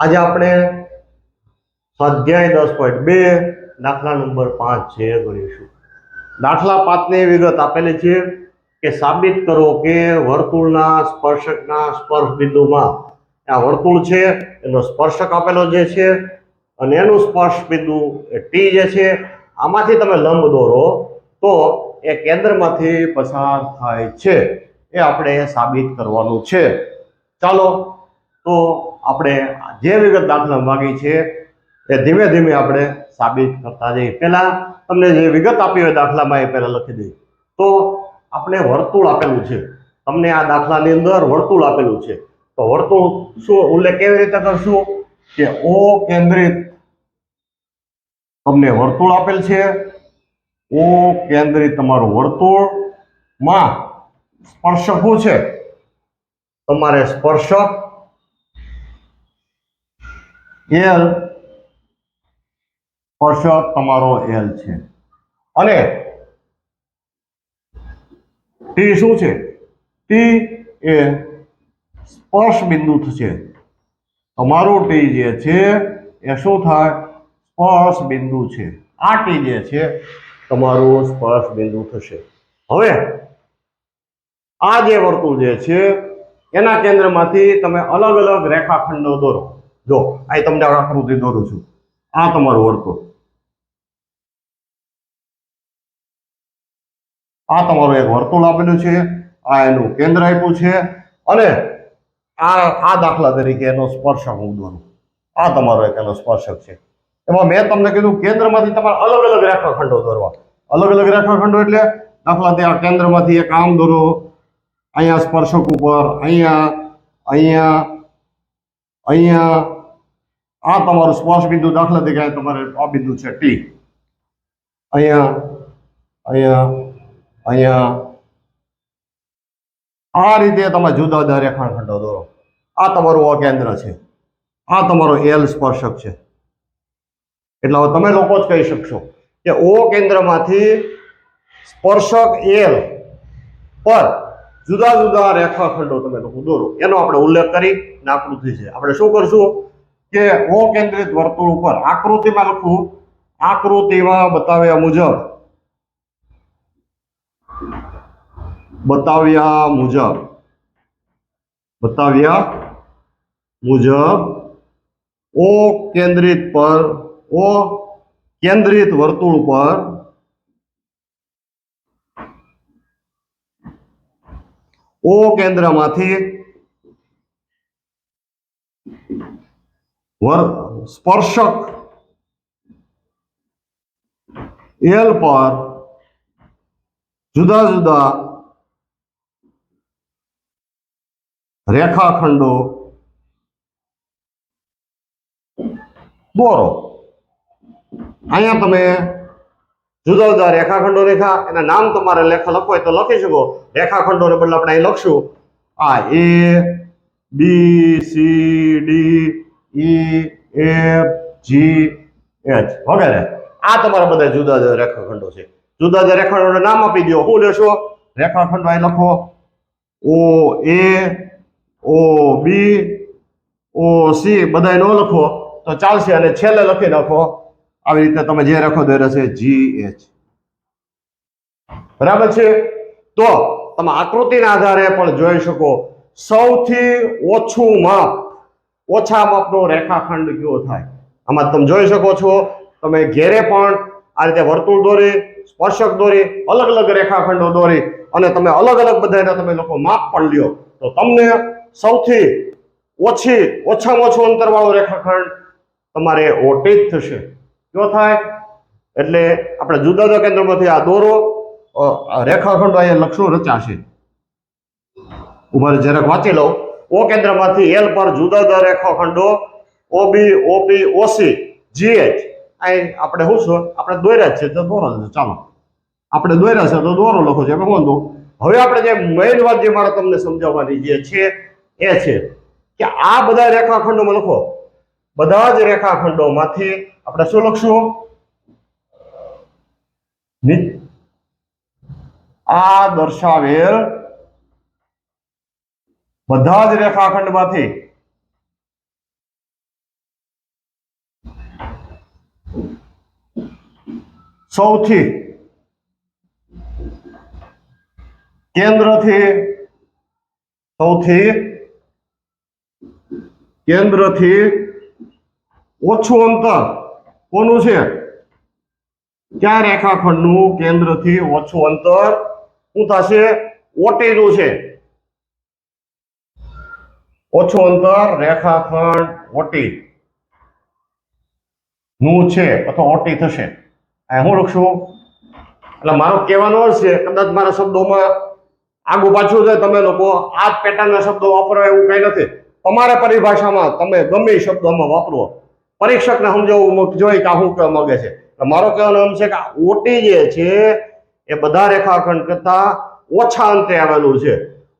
આજે આપણે સ્વાધ્યાય દસ પોઈન્ટ બે, દાખલા નંબર પાંચ છે ગણીશું દાખલા પાંચની વિગત આપેલી છે કે સાબિત કરો કે વર્તુળના સ્પર્શકના સ્પર્શ બિંદુમાં આ વર્તુળ છે, એનો સ્પર્શક આપેલો જે છે, અને એનું સ્પર્શ બિંદુ ટી જે છે, આમાંથી તમે લંબ દોરો તો એ કેન્દ્રમાંથી પસાર થાય છે. એ આપણે સાબિત કરવાનું છે. ચાલો, તો આપણે જે વિગત દાખલા માગી છે, એ ધીમે ધીમે આપણે સાબિત કરતા જઈએ. પહેલા તમને જે વિગત આપી હોય દાખલામાં એ પહેલાં લખી દઈએ. તો આપણે વર્તુળ આપેલું છે. તમને આ દાખલાની અંદર વર્તુળ આપેલું છે. તો વર્તુળ શું, ઉલ્લેખ કેવી રીતે કરશું? કે ઓ કેન્દ્રિત. તમને વર્તુળ આપેલ છે. ઓ કેન્દ્રિત તમારું વર્તુળમાં સ્પર્શક શું છે? તમારે સ્પર્શક એલ સ્પર્શક તમારો એલ છે. અને ટી શું છે? ટી એ સ્પર્શ બિંદુ છે તમારું ટી જે છે એ શું થાય? સ્પર્શ બિંદુ છે. આ ટી જે છે તમારું સ્પર્શ બિંદુ થશે. હવે આ જે વર્તુળ જે છે એના કેન્દ્રમાંથી તમે અલગ અલગ રેખાખંડો દોરો. જો આ તમને આકૃતિ દોરું છું. આ તમારું વર્તુળ આ તમારું એક વર્તુળ આપેલું છે, આ એનું કેન્દ્ર આપ્યું છે, અને આ આ દાખલા તરીકે એનો સ્પર્શક હું દોરું. આ તમારો એક એનો સ્પર્શક છે. એમાં મેં તમને કીધું કેન્દ્રમાંથી તમારે અલગ અલગ રેખાખંડો દોરવા. અલગ અલગ રેખાખંડો એટલે દાખલા આ કેન્દ્રમાંથી એક આમ દોરો, અહીંયા સ્પર્શક ઉપર, અહીંયા અહીંયા અહીંયા આ તમારું સ્પર્શ બિંદુ દાખલા તરીકે તમારે આ બિંદુ છે ટી અહીંયા અહીંયા અહીંયા. આ રીતે તમે જુદા જુદા રેખાખંડો દોરો. આ તમારું અકેન્દ્ર છે. આ તમારો એલ સ્પર્શક છે. એટલે હવે તમે લોકો જ કહી શકશો કે ઓ કેન્દ્રમાંથી સ્પર્શક એલ પર જુદા જુદા રેખાખંડો તમે લોકો દોરો. એનો આપણે ઉલ્લેખ કરી નાકૃતિ છે. આપણે શું કરશું? કે અકેન્દ્રિત વર્તુળ ઉપર. આકૃતિમાં લખવું આકૃતિમાં બતાવ્યા મુજબ. બતાવ્યા મુજબ. બતાવ્યા મુજબ. ઓ કેન્દ્રિત પર, ઓ કેન્દ્રિત વર્તુળ પર ઓ કેન્દ્રમાંથી વર સ્પર્શક. એલ પર જુદા જુદા રેખાખંડો. દોરો અહીંયા તમે જુદા જુદા રેખાખંડો રેખા, એના નામ તમારે લેખ લખો હોય તો લખી શકો. રેખાખંડોને બદલે આપણે અહીં લખશું. આ A B C D E F G H વગેરે આ તમારા બધા જુદા જુદા રેખાખંડો છે. જુદા જુદા રેખાખંડો નામ આપી દો શું લેશો? રેખાખંડો અહીં લખો. ઓ, એ, ઓ, બી, ઓ, સી, બધાય ન લખો. તો ચાલશે અને છેલ્લે લખી નાખો. આવી રીતે તમે જે રેખો દોર્યો છે, જી એચ બરાબર છે? તો તમે આકૃતિના આધારે પણ જોઈ શકો. સૌથી ઓછું માપ ઓછા માપનો રેખાખંડ કયો થાય? આમાં તમે જોઈ શકો છો, તમે ઘેરે પણ આ રીતે વર્તુળ દોરી, સ્પર્શક દોરી, અલગ અલગ રેખાખંડો દોરી અને તમે અલગ અલગ બધાના તમે લોકો માપ પણ લ્યો. તો તમને સૌથી ઓછી, ઓછામાં ઓછું અંતરવાળો રેખાખંડ તમારે ઓટી જ થશે. કયો થાય? એટલે આપણે જુદા જુદા કેન્દ્રમાંથી આ દોરો રેખાખંડો અહીંયા લક્ષણો રચાશે. ઊભા જરાક વાંચી લઉં. ઓ કેન્દ્રમાંથી એલ પર જુદા જુદા રેખાખંડો ઓબી ઓપી ઓસી જીએચ અહીં આપણે શું છે? આપણે દોર્યા છે, તો દોરો ચાલો. આપણે દોર્યા છે, તો દોરો લખો છે, એમાં વાંધો હવે આપણે જે મેઇન વાત જે મારે તમને સમજાવવાની જે છે, એ છે કે આ બધા રેખાખંડોમાં લખો. બધા જ રેખાખંડોમાંથી આપણે શું લખશું? આ દર્શાવેલ બધા જ રેખાખંડમાંથી. સૌથી કેન્દ્રથી સૌથી કેન્દ્રથી ઓછું અંતર કોનું છે? ક્યાં રેખાખંડનું કેન્દ્રથી ઓછું અંતર? શું થશે? ઓટેનું છે. ઓછું અંતર, રેખાખંડ ઓટી નું છે અથવા ઓટી થશે. હું લખશું એટલે મારો કહેવાનો અર્થ છે, કદાચ મારા શબ્દોમાં આગુ પાછું છે તમે લોકો, આ જ પેટર્નના શબ્દો વાપરો એવું કંઈ નથી. તમારા પરિભાષામાં તમે ગમે શબ્દોમાં વાપરો. પરીક્ષકને સમજાવવું જોઈએ કે હું શું કહેવા માંગે છે. મારો કહેવાનો એમ છે કે ઓટી જે છે, એ બધા રેખાખંડ કરતા ઓછા અંતે આવેલું છે.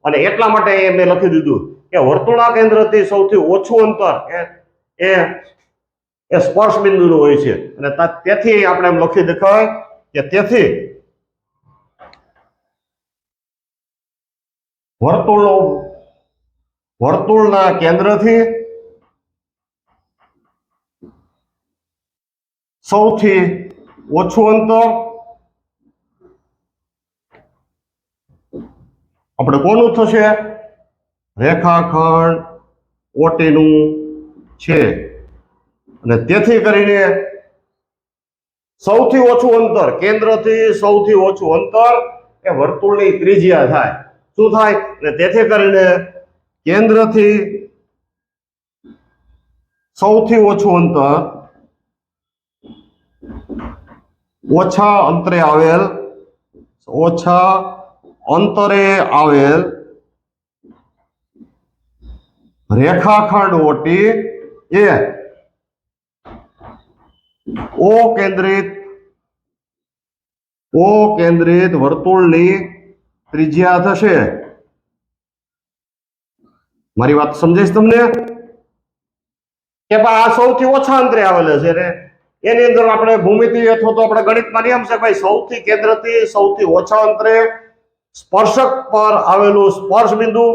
અને એટલા માટે મેં લખી દીધું. કે વર્તુળા કેન્દ્રથી સૌથી ઓછું અંતર એ એ સ્પર્શ બિંદુનું હોય છે. અને તેથી આપણે એમ લખી દેખાય કે તેથી વર્તુળનો, વર્તુળના કેન્દ્રથી સૌથી ઓછું અંતર આપણે કોનું થશે? રેખાખંડ ઓટીનું છે. અને તેથી કરીને સૌથી ઓછું અંતર, કેન્દ્રથી સૌથી ઓછું અંતર એ વર્તુળની ત્રિજ્યા થાય. શું થાય? અને તેથી કરીને કેન્દ્રથી સૌથી ઓછું અંતર ઓછા અંતરે આવેલ, ઓછા અંતરે આવેલ રેખાખંડ ઓટી એ ઓ કેન્દ્રિત. ઓ કેન્દ્રિત વર્તુળની ત્રિજ્યા થશે. મારી વાત સમજાઈશ તમને? કે ભાઈ આ સૌથી ઓછા અંતરે આવેલો છે ને? એની અંદર આપણે ભૂમિતિ અથવા તો આપણે ગણિતમાં નિયમ છે ભાઈ સૌથી કેન્દ્રથી સૌથી ઓછા અંતરે સ્પર્શક પર આવેલું સ્પર્શ બિંદુ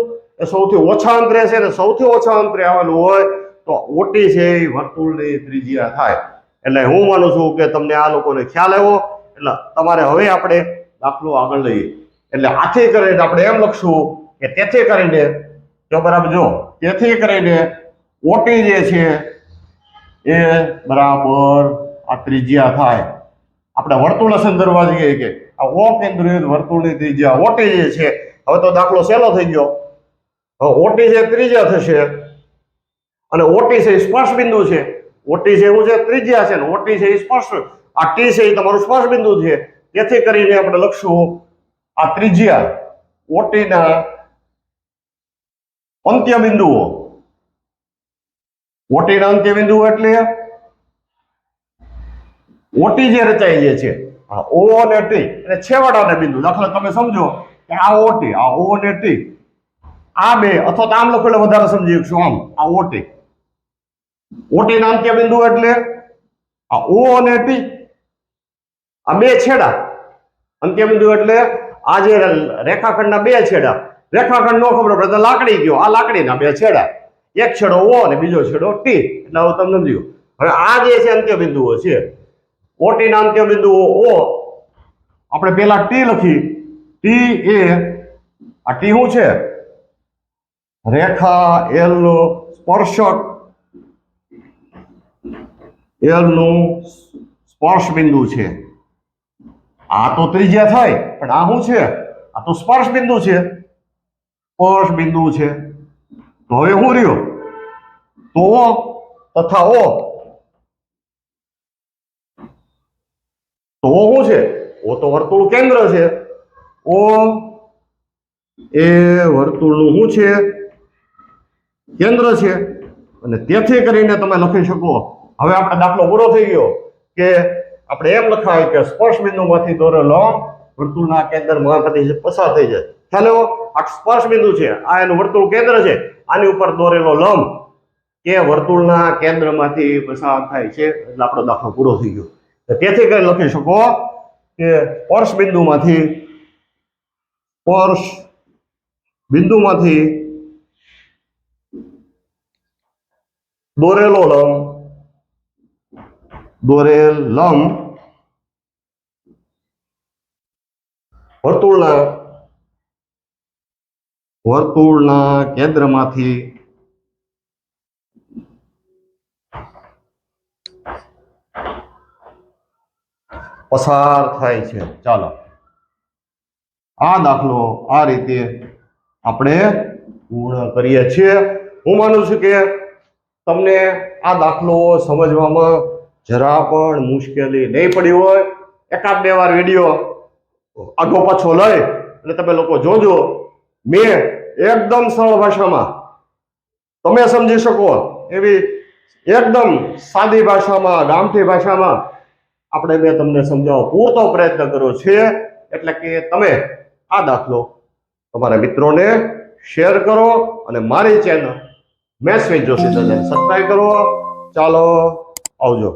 એ સૌથી ઓછા અંતરે છે ને સૌથી ઓછા અંતરે આવેલું હોય તો ઓટી છે એ વર્તુળની ત્રિજ્યા થાય. એટલે હું માનું છું કે તમને આ લોકોને ખ્યાલ આવ્યો, એટલે તમારે હવે આપણે દાખલો આગળ લઈએ. એટલે આથી કરીને આપણે એમ લખશું કે તેથી કરીને, જો બરાબર, જો, તેથી કરીને ઓટી જે છે એ બરાબર આ ત્રિજ્યા થાય. આપણે વર્તુળ સંદર્ભમાં જઈએ કે આ ઓ કેન્દ્રિત વર્તુળની ત્રિજ્યા ઓટી જે છે, હવે તો દાખલો સહેલો થઈ ગયો. ઓટી છે ત્રિજ્યા થશે. અને ઓટી છે સ્પર્શ બિંદુ છે. ઓટી છે એવું છે ત્રિજ્યા છે ને ઓટી છે સ્પર્શ. આ ટી છે એ તમારું સ્પર્શ બિંદુ છે. તેથી કરીને આપણે લખશું આ ત્રિજ્યા ઓટીના અંત્ય બિંદુઓ ઓટીના અંત્ય બિંદુઓ એટલે ઓટી જે રચાય જે છે ઓ અને ટી, અને છેવાડાના બિંદુ. દાખલા તમે સમજો કે આ ઓટી, આ ઓ અને ટી આ બે, અથવા તો આમ લખો એટલે વધારે સમજી શકશો. આમ, આ ઓટી. ઓટે કે બિંદુ એટલે? આ ઓ અને ટી. આ બે છેડા. અંત્ય બિંદુ એટલે? આ જે રેખાખંડના બે છેડા. રેખાખંડ નો ખબર પડે તો લાકડી ગયો આ લાકડીના બે છેડા. એક છેડો ઓ અને બીજો છેડો ટી. એટલે હવે તમને સમજ્યું હવે આ જે છે અંત્ય બિંદુઓ છે. ઓટી ના અંત્ય બિંદુઓ ઓ. આપણે પેલા ટી લખી. ટી એ, આ ટી શું છે? રેખા એલ સ્પર્શક. એલનું સ્પર્શ બિંદુ છે. આ તો ત્રિજ્યા થાય, પણ આ શું છે? આ તો સ્પર્શ બિંદુ છે. સ્પર્શ બિંદુ છે. તો હવે શું રહ્યો? તો તથા ઓ. તો શું છે? ઓ તો વર્તુળ કેન્દ્ર છે. ઓ એ વર્તુળનું શું છે? કેન્દ્ર છે. અને તેથી કરીને તમે લખી શકો. હવે આપણે દાખલો પૂરો થઈ ગયો કે આપણે એમ લખાય કે સ્પર્શ બિંદુમાંથી દોરેલો વર્તુળના કેન્દ્ર કેન્દ્રમાંથી પસાર થઈ જાય. ખ્યાલ? આ સ્પર્શ બિંદુ છે. આ એનું વર્તુળ કેન્દ્ર છે. આની ઉપર દોરેલો લંબ. કે વર્તુળના કેન્દ્રમાંથી પસાર થાય છે. એટલે આપણો દાખલો પૂરો થઈ ગયો. તેથી કરી લખી શકો કે સ્પર્શ બિંદુમાંથી સ્પર્શ બિંદુમાંથી દોરેલો લંબ વર્તુળના વર્તુળના કેન્દ્રમાંથી પસાર થાય છે. ચાલો. આ દાખલો આ રીતે આપણે પૂર્ણ કરીએ છીએ. હું માનું છું કે તમને આ દાખલો સમજવામાં જરા પણ મુશ્કેલી નહીં પડી હોય. એકાદ બે વાર વીડિયો આગો પાછો લઈ અને તમે લોકો જોજો. મેં એકદમ સરળ ભાષામાં તમે સમજી શકો એવી એકદમ સાદી ભાષામાં, ગામઠી ભાષામાં આપણે મેં તમને સમજાવવા પૂરતો પ્રયત્ન કર્યો છે. એટલે કે તમે આ દાખલો તમારા મિત્રોને શેર કરો અને મારી channel mess with Joshi subscribe કરો ચાલો આવજો